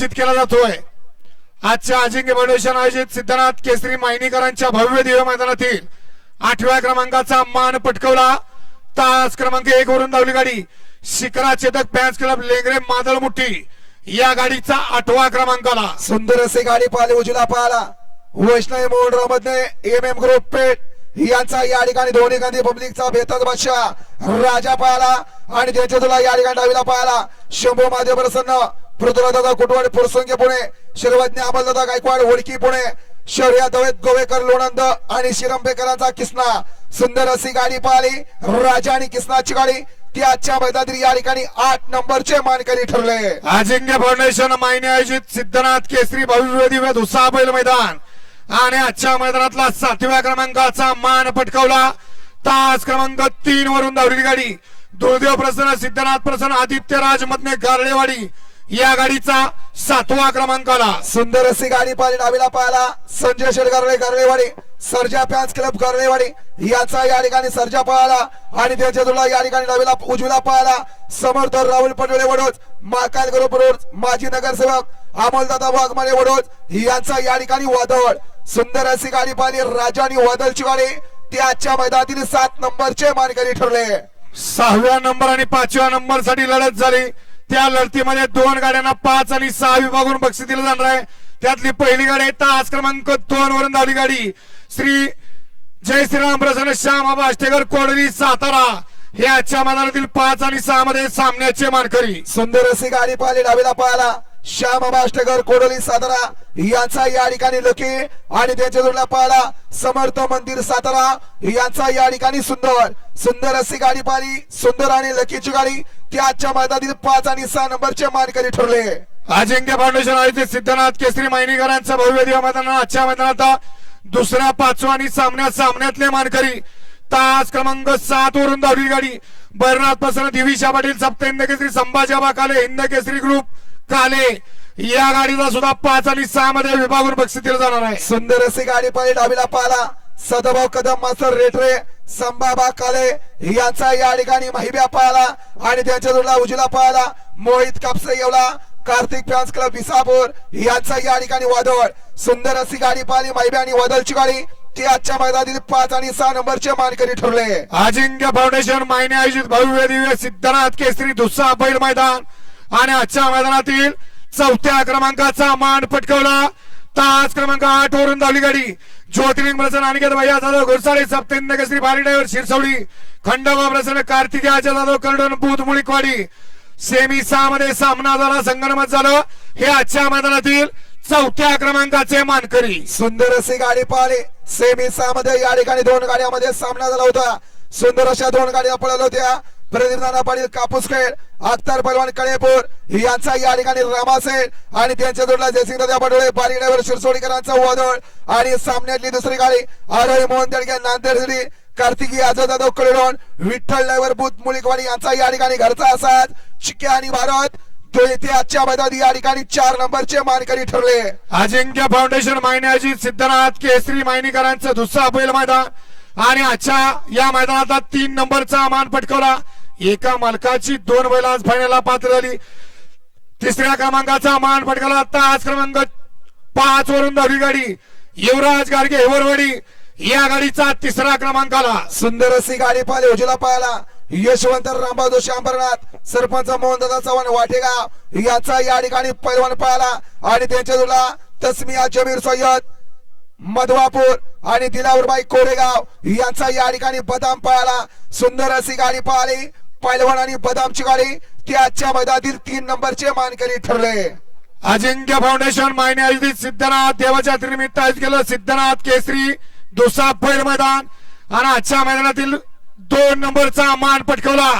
निश्चित केला जातोय. आजच्या अजिंक्य फाउंडेशन आयोजित सिद्धनाथ केसरी मायनीकरांच्या भव्य दिव्य मैदानातील आठव्या क्रमांकाचा मान पटकवला. तास क्रमांक एक वरून धावली गाडी. शिखरा चेतक फॅन्स क्लब लेंगरे मादळ मुठी या गाडीचा आठवा क्रमांक आला सुंदर अशी गाडी पाहिले उजला पाहिला. वैष्णवी मोहन मधने एम एम ग्रुप पेठ यांचा या ठिकाणी दोन्ही गांधी पब्लिकचा बेतद बादशाह. राजा पाहिला आणि त्यांच्या तुला या ठिकाणी डावीला पाहिला. शंभू महादेव प्रसन्न. पृथ्वीराज दादा कुटवाड फुरसंगे पुणे शिरवज्ञ अमलदादा गायकवाड होडकी पुणे शौर्या दवेत गोवेकर लोणंद आणि शिरंबेकरांचा किसना सुंदर अशी गाडी पाहिली राजा आणि किसनाची गाडी. ती आजच्या मैदानातील या ठिकाणी आठ नंबरचे मानकरी ठरले. अजिंक्य फाउंडेशन मायने आयोजित सिद्धनाथ केसरी भव्य उत्साह बैल मैदान. आणि आजच्या मैदानातला सातव्या क्रमांकाचा मान पटकावला. तास क्रमांक तीन वरून धावलेली गाडी. दुर्देव प्रसन्न सिद्धनाथ प्रसन्न आदित्य राज मधने गारळेवाडी या गाडीचा सातवा क्रमांकाला. सुंदर अशी गाडी पाहिली डावीला पाहिला संजय शेडगारळे गारळेवाडी सर्जा फॅन्स क्लब गारळेवाडी याचा या ठिकाणी सर्जा पाहिला आणि त्याच्या तुला या ठिकाणी डावीला उजवीला पाहिला समर्थ राहुल पटोळे वडोज माकाल ग्रुप रोड माजी नगरसेवक अमोलदादा वाघमारे वडोज यांचा या ठिकाणी वादळ. सुंदर अशी गाडी पाहिली राजा आणि वादळची गाडी. ती आजच्या मैदानातील सात नंबरचे मानकरी ठरले. सहाव्या नंबर आणि पाचव्या नंबरसाठी लढत झाली. त्या लढतीमध्ये दोन गाड्यांना पाच आणि सहा विभागून बक्षीस दिलं जाणार आहे. त्यातली पहिली गाडी आहे तास क्रमांक दोन वरून धावली गाडी. श्री जय श्रीराम प्रसन्न श्याम आष्टेकर कोडवी सातारा. हे आजच्या मैदानातील पाच आणि सहा मध्ये सामन्याचे मानकरी. सुंदर अशी गाडी पाहिली डावीला पाहिला श्याम बाष्टकर कोडोली सातारा यांचा या ठिकाणी लकी आणि त्याच्या जोडला पाहिला समर्थ मंदिर सातारा यांचा या ठिकाणी सुंदर सुंदर अशी गाडी पाहिली. सुंदर आणि लकीची गाडी. ती आजच्या मैदानातील पाच आणि सहा नंबरचे मानकरी ठरले. अजिंक्य फाउंडेशन आयोजित सिद्धनाथ केसरी मैनीकरांचा भव्य दिव्य मैदान आजच्या मैदानात दुसऱ्या पाचवा आणि सामन्यात सामन्यातले मानकरी. तास क्रमांक सात वरून धावली गाडी. बैरनाथ प्रसन्न दिविशा पाटील सप्त हिंद केसरी संभाजी आबा काले हिंद केसरी ग्रुप. काले या गाडीचा सुद्धा पाच आणि सहा मध्ये विभागून बक्षीस दिलं जाणार आहे. सुंदर अशी गाडी पाहिली डावीला पाहिला सदाभाऊ कदम मास्तर रेटरे संभाबा काले यांचा या ठिकाणी महिब्या पाहिला आणि त्यांच्या जोडला उजला पाहिला मोहित कापसे येवला. कार्तिक फॅन्स क्लब विसापूर यांचा या ठिकाणी वादळ. सुंदर अशी गाडी पाहिली महिब्या आणि वादळची गाडी. ती आजच्या मैदानातील पाच आणि सहा नंबरचे मानकरी ठरले. अजिंक्य फाउंडेशन मायने आयोजित भव्य दिव्य सिद्धनाथ केसरी दुसरा बैल मैदान. आणि आजच्या मैदानातील चौथ्या क्रमांकाचा मान पटकवला. तास क्रमांक आठ वरून धावली गाडी. ज्योतिर्लिंग प्रसन्न अनिकेत भैया जाधव घोरसाळे सप्तेंद्र केसरी भारी ड्रायव्हर शिरसवडी खंडोबा प्रसन्न कार्तिकी आजा जाधव कर्डन बुध मुळीकवाडी. सेमी सहा मध्ये सामना झाला संगणमत झालं. हे आजच्या मैदानातील चौथ्या क्रमांकाचे मानकरी. सुंदर अशी गाडी पाहिली सेमी सहा मध्ये या ठिकाणी दोन गाड्यामध्ये सामना झाला होता. सुंदर अशा दोन गाड्या पळाल्या होत्या. प्रदीप नाना पाटील कापूसखेड अख्तर पलवान कळेपूर यांचा या ठिकाणी रामासेन आणि त्यांच्या जोडला जयसिंग दादा पडोळे बारी शिरसोडीकरांचा वादळ. आणि सामन्यातली दुसरी गाडी आरोही मोहन दडगे नांदेड कार्तिकी आझाद जाधव कळडोन विठ्ठल ड्रायव्हर बुद्ध मुळीकवाडी यांचा या ठिकाणी घरचा असाच. चिक्के आणि भारत तो येथे आजच्या मैदानात या ठिकाणी चार नंबरचे मानकरी ठरले. अजिंक्य फाउंडेशन मायने सिद्धनाथ केसरी मायनीकरांचं दुसरा बैल मैदान. आणि आजच्या या मैदानात तीन नंबरचा मान पटकवला. एका मालकाची दोन बैल आज फायनलला पात्र झाली. तिसऱ्या क्रमांकाचा मान पटकाला आता आज क्रमांक पाच वरून दहावी गाडी. युवराज गाडगे हेवरवाडी या गाडीचा तिसरा क्रमांक आला. सुंदर अशी गाडी पाहिली उजला पाहिला यशवंत रामबाब जोशी अंबरनाथ सरपंच मोहनदादा चव्हाण वाटेगाव. याचा या ठिकाणी पैलवान पाहिला आणि त्यांच्या तुला तस्मिया जमीर सय्यद मधवापूर आणि दिलावरबाई कोरेगाव यांचा या ठिकाणी बदाम पाहिला सुंदर अशी गाडी पाहिली. पैलवान आणि बदामची गाडी ती आजच्या मैदानातील तीन नंबरचे मानकरी ठरले. अजिंक्य फाउंडेशन मायने आयोजित सिद्धनाथ देवाच्या निमित्त आयोजित केलं. सिद्धनाथ केसरी दुसरा बैल मैदान. आणि आजच्या मैदानातील दोन नंबरचा मान पटकवला.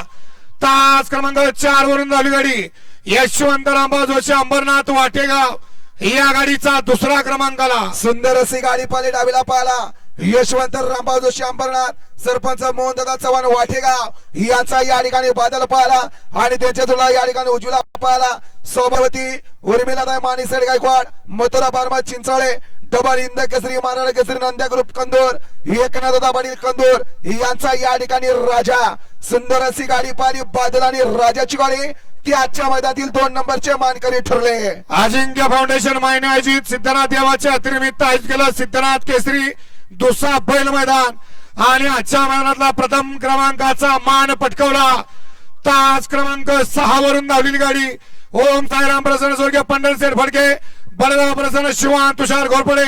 तास क्रमांक चार वरून झाली गाडी. यशवंत रामभाऊ जोशी अंबरनाथ वाटेगाव. या गाडीचा दुसरा क्रमांक आला. सुंदर अशी गाडी पाहिली डावीला पाहिला. यशवंत रामबाब जोशी अंबरनाथ सरपंच मोहनदादा चव्हाण वाटेगाव यांचा या ठिकाणी बादल पाहिला आणि त्यांच्या तुला या ठिकाणी उजवीला पाहिला. सौभावती उर्मिलादाय मानिसड गायकवाड मथुरा बारमा चिंचाळे डबल इंद केसरी महाराणा केसरी नंद्या ग्रुप कंदोर एकनाथदा पाटील कंदोर यांचा या ठिकाणी राजा. सुंदर अशी गाडी पाहिली बादल आणि राजाची गाडी ती आजच्या मैदानातील दोन नंबरचे मानकरी ठरले. अजिंक्य फाउंडेशन मायने आयोजित सिद्धनाथ देवाच्या अतिनिमित्त आयोजित केलं सिद्धनाथ केसरी. दुसरा बैल मैदान. आणि आजच्या मैदानातला प्रथम क्रमांकाचा मान पटकवला. तास क्रमांक सहा वरून धावलेली गाडी. ओम साईराम प्रसन्न स्वर्गीय पंढरसेठ फडके बडगाव प्रसन्न शिवान तुषार घोरपडे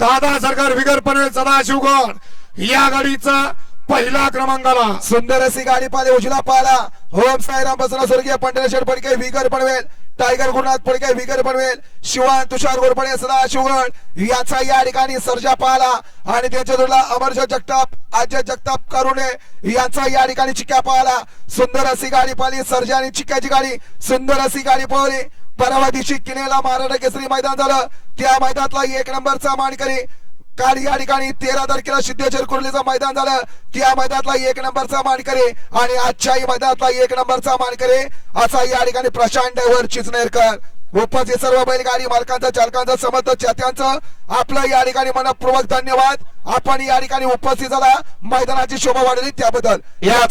दादा सरकार विगर पनवेल सदा या गाडीचा पहिला क्रमांकाला सुंदर अशी गाडी पाहिले उजला पाहिला होम साईराम प्रसन्न स्वर्गीय पंढरेश्वर फडके विगर पनवेल. टायगर गुरुनाथ फडके विगर बनवेल? शिवान तुषार गोरपडे सदा शिवगण याचा या ठिकाणी सर्जा पाहला. आणि त्याच्या जोडला अमर्ज जगताप अजय जगताप करुणे याचा या ठिकाणी चिक्या पाहला. सुंदर अशी गाडी पाहिली. सर्जा आणि चिक्याची गाडी. सुंदर अशी गाडी पळवली परवा दिवशी किनेला महाराष्ट्र केसरी मैदान झालं. त्या मैदानातला एक नंबरचा मानकरी काल या ठिकाणी तेरा तारखेला सिद्धेश्वर कुर्लीचं मैदान झालं. त्या मैदानातला एक नंबरचा मानकरे आणि आजच्याही मैदानातला एक नंबरचा मानकरे असा या ठिकाणी प्रशांत ड्रायव्हर चिचनेरकर उपस्थित सर्व बैलगाडी मालकांचा चालकांचा समर्थ चात्यांचं आपलं या ठिकाणी मनपूर्वक धन्यवाद. आपण या ठिकाणी उपस्थित झाला. मैदानाची शोभा वाढली त्याबद्दल. या